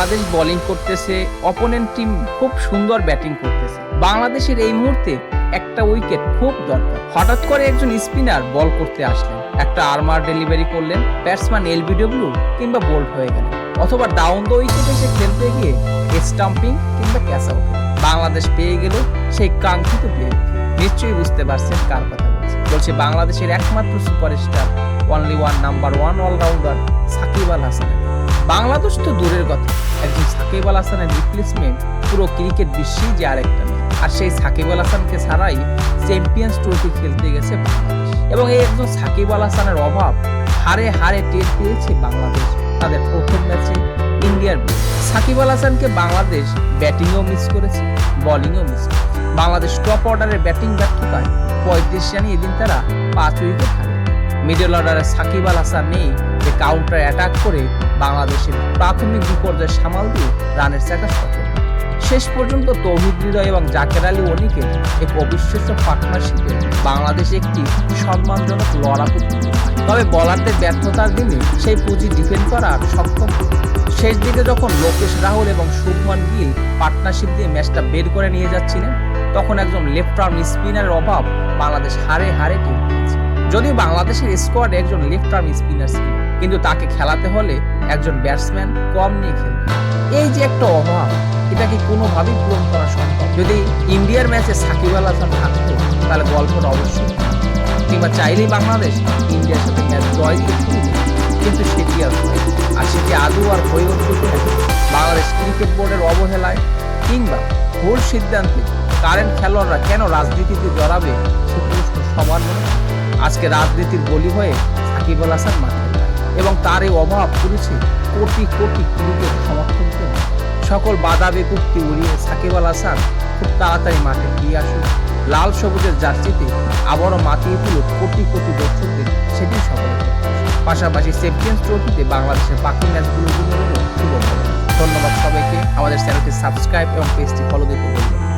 Bangladesh bowling করতেছে opponent team খুব সুন্দর ব্যাটিং করতেছে। বাংলাদেশের এই মুহূর্তে একটা উইকেট খুব দরকার। হঠাৎ করে একজন স্পিনার বল করতে আসলেন। একটা আর্মার ডেলিভারি করলেন ব্যাটসম্যান এলবিডব্লিউ কিংবা বোল্ড হয়ে গেলেন। অথবা ডাউন দ্য উইকেট এসে খেলতে গিয়ে স্টাম্পিং কিংবা ক্যাচ আউট বাংলাদেশ পেয়ে গেল সেই কাঙ্ক্ষিত প্লেয়ার নিশ্চয়ই বুঝতে পারছেন কার কথা বলছি। বলছে বাংলাদেশের একমাত্র superstar only one number one allrounder Shakib Al Hasan. Bangladesh তো দূরের কথা। একজন সাকিব আল হাসানের রিপ্লেসমেন্ট পুরো ক্রিকেট বিশ্বেই যে আরেকটা নেই আর সেই সাকিব আল হাসানকে ছাড়াই চ্যাম্পিয়ন্স ট্রফি খেলতে গেছে বাংলাদেশ। এবং এই একজন সাকিব আল হাসানের অভাব হারে হারে টের পেয়েছে বাংলাদেশ তাদের প্রথম ম্যাচে ইন্ডিয়ার সাকিব আল হাসানকে বাংলাদেশ ব্যাটিংও মিস করেছে বোলিংও মিস করেছে। বাংলাদেশ টপ অর্ডারের ব্যাটিং ব্যর্থতায় পঁয়ত্রিশ রানে এদিন তারা পাঁচ উইকেট হারে। মিডল অর্ডারে সাকিব আল হাসান যে কাউন্টার অ্যাটাক করে বাংলাদেশের প্রাথমিক বিপর্যয় সামাল দিয়ে রানের চাকা শেষ পর্যন্ত তৌহিদ হৃদয় এবং জাকের আলী অনিকের এক অবিশ্বাস্য পার্টনারশিপে বাংলাদেশ একটি সম্মানজনক লড়াকু তবে বলারদের ব্যর্থতার দিনে সেই পুঁজি ডিফেন্ড করার সক্ষম শেষ দিকে যখন লোকেশ রাহুল এবং শুভমান গিল পার্টনারশিপ দিয়ে ম্যাচটা বের করে নিয়ে যাচ্ছিলেন, তখন একজন লেফট আর্ম স্পিনারের অভাব বাংলাদেশ হারে হারে যদিও বাংলাদেশের স্কোয়াডে একজন লেফট আর্ম স্পিনার ছিল, কিন্তু তাকে খেলাতে হলে একজন ব্যাটসম্যান কম নিয়ে খেলতে এই যে একটা অভাব, এটা কি কোনোভাবেই পূরণ করা সম্ভব যদি ইন্ডিয়ার ম্যাচে সাকিব আল হাসান থাকতো তাহলে গল্পটা অবশ্যই কিংবা চাইলেই বাংলাদেশ ইন্ডিয়ার সাথে ম্যাচ জয় করতে। কিন্তু সেটি আর আর সেটি আদৌ আর হয়ে কিনা বাংলাদেশ ক্রিকেট বোর্ডের অবহেলায় কিংবা ভুল সিদ্ধান্তে কারেন্ট খেলোয়াড়রা কেন রাজনীতিতে জড়াবে, সে প্রশ্ন সবার মনে। আজকে রাজনীতির বলি হয়ে সাকিব আল হাসান মাঠে এবং তার এই অভাব করেছে কোটি কোটি ক্রিকেট সমর্থকদের। মনে। সকল বাধা বিপত্তি উড়িয়ে সাকিব আল হাসান খুব তাড়াতাড়ি মাঠে ফিরে আসুন লাল সবুজের জার্সিতে আবারও মাতিয়ে তুল কোটি কোটি দর্শকদের সেটি সকলের পাশাপাশি চ্যাম্পিয়ন্স ট্রফিতে বাংলাদেশের বাকি ম্যাচগুলোর জন্য ধন্যবাদ সবাইকে। আমাদের চ্যানেলটি সাবস্ক্রাইব এবং পেজটি ফলো দিতে বলবেন